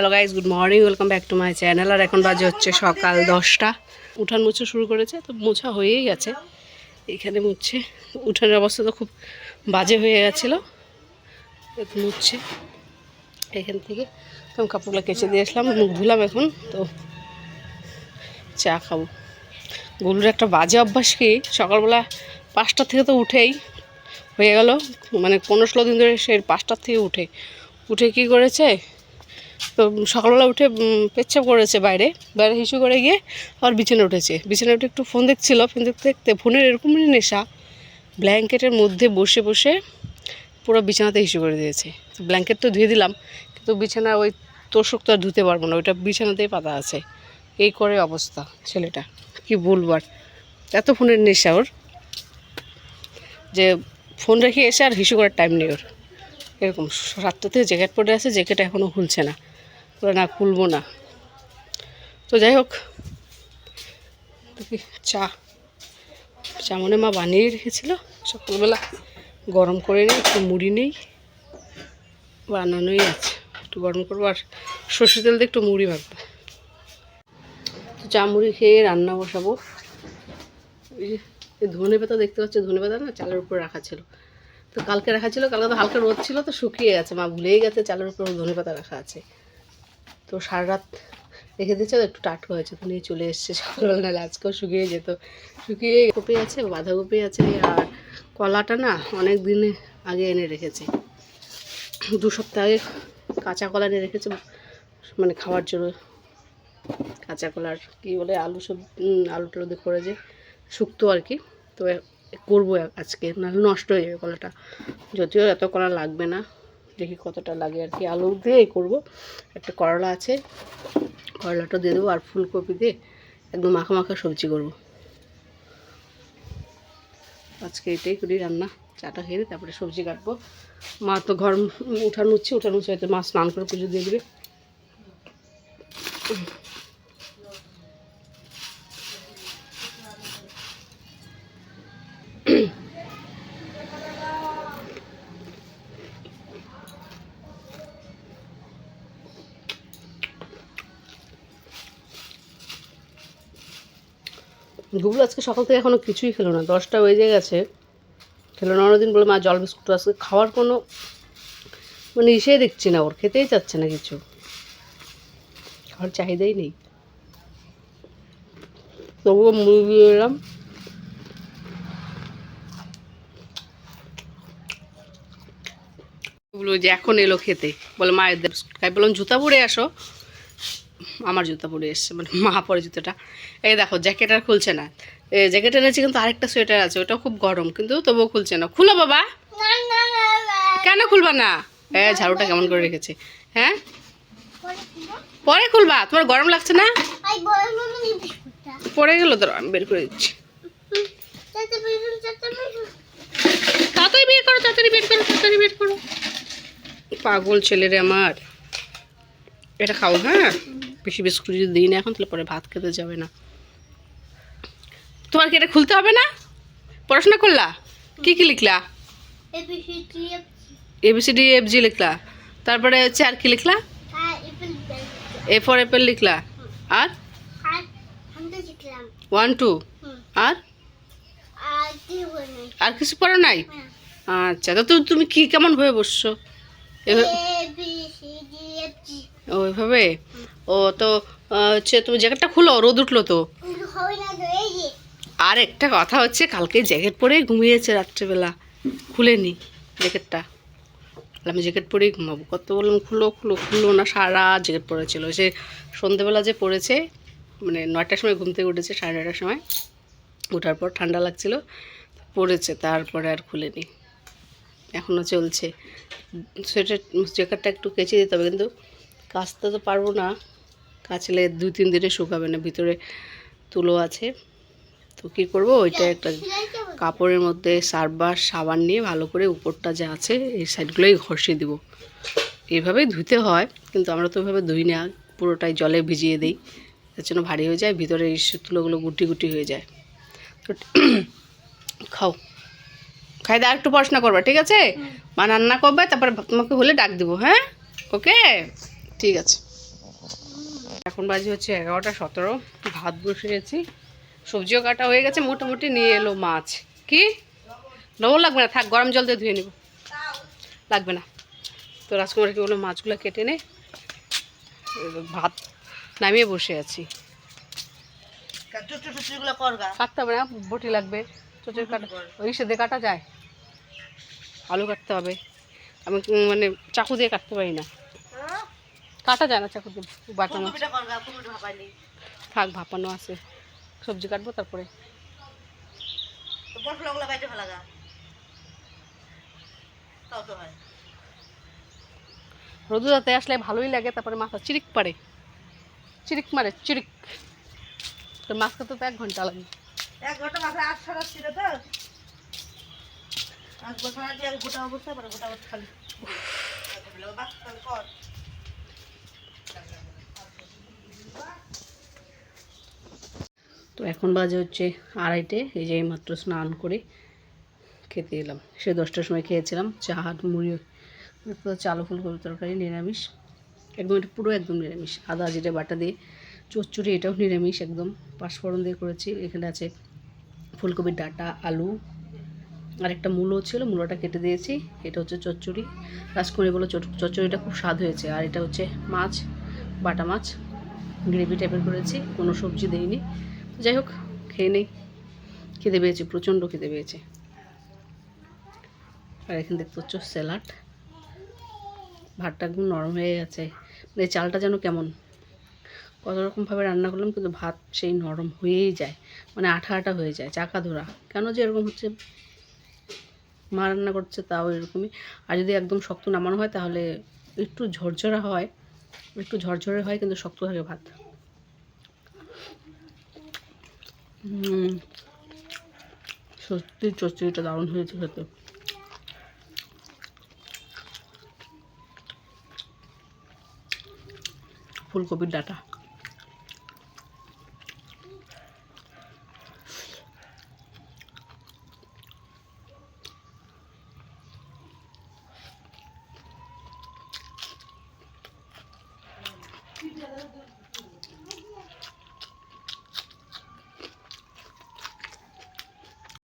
Hello guys good morning welcome back to my channel আর এখন বাজে হচ্ছে সকাল দশটা। উঠান মুছে শুরু করেছে, তো মোছা হয়েই গেছে। এখানে মুছছে। উঠানের অবস্থা তো খুব বাজে হয়ে গেছিল। মুছছে। এখান থেকে তো কাপড়গুলো কেচে দিয়ে আসলাম, মুখ ধুলাম এখন, তো চা খাব। গরুর একটা বাজে অভ্যাস কি? সকালবেলা পাঁচটা থেকে তো উঠেই হয়ে গেল। মানে পনেরো ষোলো দিন ধরে সে পাঁচটার থেকে উঠে। উঠে কি করেছে? তো সকালবেলা উঠে পেচ্ছাপ করেছে বাইরে। বাইরে হিসু করে গিয়ে আবার বিছানে উঠেছে। বিছানে উঠে একটু ফোন দেখছিল ফোন দেখতে দেখতে ফোনের এরকমই নেশা ব্ল্যাঙ্কেটের মধ্যে বসে বসে পুরো বিছানাতে হিসু করে দিয়েছে। তো ব্ল্যাঙ্কেট তো ধুয়ে দিলাম, কিন্তু বিছানা ওই তোষক তো আর ধুতে পারব না, ওইটা বিছানাতেই পাতা আছে। এই করে অবস্থা ছেলেটা, কি বলব আর। এত ফোনের নেশা ওর, যে ফোন রেখে এসে আর হিসু করার টাইম নেই ওর। এরকম রাত্র থেকে জ্যাকেট পরে আছে জ্যাকেট এখনও খুলছে না। বলে না খুলবো না। তো যাই হোক, চা। চা মনে মা বানিয়ে রেখেছিল। সকালবেলা গরম করে নিই, একটু মুড়ি নেই, বানানোই আছে। একটু গরম করব আর সর্ষে তেল দিয়ে একটু মুড়ি ভাজবো। তো চা, মুড়ি খেয়ে রান্না বসাবো। এই ধনে পাতা দেখতে পাচ্ছি, ধনে পাতা না চালের উপর রাখা ছিল। তো কালকে রাখা ছিল, কালকে তো হালকা রোদ ছিল, তো শুকিয়ে গেছে। মা ভুলেই গেছে, চালের উপর ধনে পাতা রাখা আছে। তো সারা রাত রেখে দিয়েছে একটু টাটকা হয়েছে, তো নিয়ে চলে এসছে সকালবেলা আজকেও শুকিয়ে যেত। শুকিয়ে কপি আছে, বাঁধাকপি আছে, আর কলাটা না অনেক দিনে আগে এনে রেখেছে। দু সপ্তাহ আগে কাঁচা কলা এনে রেখেছে মানে খাওয়ার জন্য। কাঁচা কলার কী বলে, আলু সব আলু টালু দিয়ে করে যে শুক্তো আর কি। তো করব আজকে, নাহলে নষ্ট হয়ে যাবে কলাটা। যদিও এত কলা লাগবে না দেখি কতটা লাগে আর কি। আলু দিয়ে করব। একটা করলা আছে, করলাটা দিয়ে দেবো আর ফুলকপি দিয়ে একদম মাখা মাখা সবজি করব। আজকে এটাই করি রান্না, চাটা খেয়ে তারপরে সবজি কাটবো। মা তো ঘর উঠানো উঠছে, উঠানো হচ্ছে হয়তো মা স্নান করে পুজো দিয়ে দেবে। গুগল আজকে সকাল থেকে এখনও কিছুই খেলো না। দশটা বেজে গেছে। খেলো না দিন বলে মা জল বিস্কুট আজকে খাওয়ার কোনো মানে ইসে দেখছি না ওর, খেতেই চাচ্ছে না কিছু। খাওয়ার চাহিদাই নেই। তবুও দিয়ে এলাম। যে এখন এলো খেতে। বলে মায়ের দেব তাই বললাম, জুতা পরে আসো। আমার জুতা পরে এসছে মানে মা পরে জুতোটা। এই দেখো জ্যাকেট আর খুলছে না। এই জ্যাকেট এনেছি কিন্তু আরেকটা সোয়েটার আছে, ওটাও খুব গরম, কিন্তু তবুও খুলছে না। খুলো বাবা। কেন খুলবা না? হ্যাঁ ঝাড়ুটা কেমন করে রেখেছে? হ্যাঁ? পরে খুলবা, তোমার গরম লাগছে না? পরে গেলো তো আমি বের করে দিচ্ছি। তাড়াতাড়ি বের করো, তাড়াতাড়ি বের করো, তাড়াতাড়ি বের করো। পাগল ছেলেরে আমার। এটা খাও হ্যাঁ? বেশি বিস্কুট যদি দিই না এখন তাহলে পরে ভাত খেতে যাবে না। তোমার কি এটা খুলতে হবে না? পড়াশোনা করলা? কি কি লিখলা? ABCD F G লিখলা। তারপরে হচ্ছে আর কি লিখলা? এ ফর অ্যাপেল লিখলা। আর? ওয়ান টু আর? আর কিছু পড়ো নাই? আচ্ছা তো তুমি কি কেমন ভাবে বসছো? এভাবে ওইভাবে ও, তো হচ্ছে তুমি জ্যাকেটটা খুলো, রোদ উঠল তো? আর একটা কথা হচ্ছে, কালকে জ্যাকেট পরেই ঘুমিয়েছে রাত্রেবেলা। খুলেনি জ্যাকেটটা। আমি জ্যাকেট পরেই ঘুমাবো। কত বললাম, খুলো খুলো খুলো না, সারা জ্যাকেট পরেছিল সে সন্ধেবেলা যে পড়েছে মানে নয়টার সময় ঘুম থেকে উঠেছে, সাড়ে নয়টার সময়। ওঠার পর ঠান্ডা লাগছিল, পড়েছে, তারপরে আর খুলেনি এখনও চলছে। সোয়েটার, জ্যাকেটটা একটু কেচে দিতে হবে, কিন্তু কাচতে তো পারব না। কাচলে দুই, তিন দিনে শুকাবে না, ভিতরে তুলো আছে। তো কী করব? ওইটা একটা কাপড়ের মধ্যে সার্ফ সাবান নিয়ে ভালো করে উপরটা যা আছে, এই সাইডগুলোই ঘষে দিব। এইভাবেই ধুতে হয়, কিন্তু আমরা তো ওইভাবে ধুই না, পুরোটাই জলে ভিজিয়ে দিই। তার জন্য ভারী হয়ে যায়, ভিতরে এই তুলোগুলো গুটি গুটি হয়ে যায়। তো খাও। খাই আর একটু পড়াশোনা করবা, ঠিক আছে? মা রান্না করবে, তারপরে তোমাকে হলে ডাক দিব হ্যাঁ? ওকে? ঠিক আছে। এখন বাজে হচ্ছে এগারোটা সতেরো ভাত বসিয়েছি সবজিও কাটা হয়ে গেছে মোটামুটি নিয়ে এলো মাছ। কি? লবণ লাগবে না? থাক গরম জল দিয়ে ধুয়ে নেব। লাগবে না। তো রাজকুমার কি বলল মাছগুলো কেটে নে। ভাত নামিয়ে বসে আছি। কাটতে হবে না বটি লাগবে। চোচের কাটা ওই সেদে কাটা যায়। আলু কাটতে হবে। আমি মানে চাকু দিয়ে কাটতে পারি না। কাটা যায় না চাকু দিয়ে বাটা মাছ ফুলকপিটা করগা ফুলকপি ভাপাইলি থাক ভাপানো আছে। সবজি কাটবো তারপরে। তো মশলাগুলো বাইটে ফেলাগা তাও তো হয়। রোদুরাতে আসলে ভালোই লাগে তারপরে মাথা চিরিক পারে চিরিক মারে চিরিক। তো মাছ করতে তো এক ঘণ্টা লাগে। এক ঘণ্টা আট সারা ছিল তো। এক বছর আগে গোটা অবস্থা পরে গোটা অবস্থা খালি বাস তাহলে কর তো এখন বাজে হচ্ছে আড়াইটে, এই যে মাত্র স্নান করে খেতে এলাম। সে দশটার সময় খেয়েছিলাম, চা হাট মুড়ি চালু ফুলকপি তরকারি, নিরামিষ। একদম এটা পুরো একদম নিরামিষ। আদা, জিরে, বাটা দিয়ে চচ্চড়ি, এটাও নিরামিষ একদম। পাঁচফোড়ন দিয়ে করেছি। এখানে আছে ফুলকপির ডাটা, আলু আর একটা মূলো ছিল, মূলোটা কেটে দিয়েছি। এটা হচ্ছে চচ্চড়ি। রাজকুমারি বলে চচ্চড়িটা খুব স্বাদ হয়েছে। আর এটা হচ্ছে মাছ, বাটা মাছ। গ্রেভি টাইপের করেছি। কোনো সবজি দেইনি। যাই হোক, খেয়ে নেই। খিদে পেয়েছে, প্রচণ্ড খিদে পেয়েছে। আর এখানে দেখতে পাচ্ছ, স্যালাড। ভাতটা একদম নরম হয়ে গেছে। মানে চালটা যেন কেমন। কত রকমভাবে রান্না করলাম, কিন্তু ভাত সেই নরম হয়েই যায়। মানে আঠা আঠা হয়ে যায় চাকা ধরা কেন যে এরকম হচ্ছে? মা রান্না করছে, তাও এরকমই। আর যদি একদম শক্ত নামানো হয়, তাহলে একটু ঝরঝরা হয়। একটু ঝরঝরে হয়, কিন্তু শক্ত থাকে ভাত। সত্যি চচ্চড়িটা দারুণ হয়েছে খেতে। ফুলকপির ডাটা।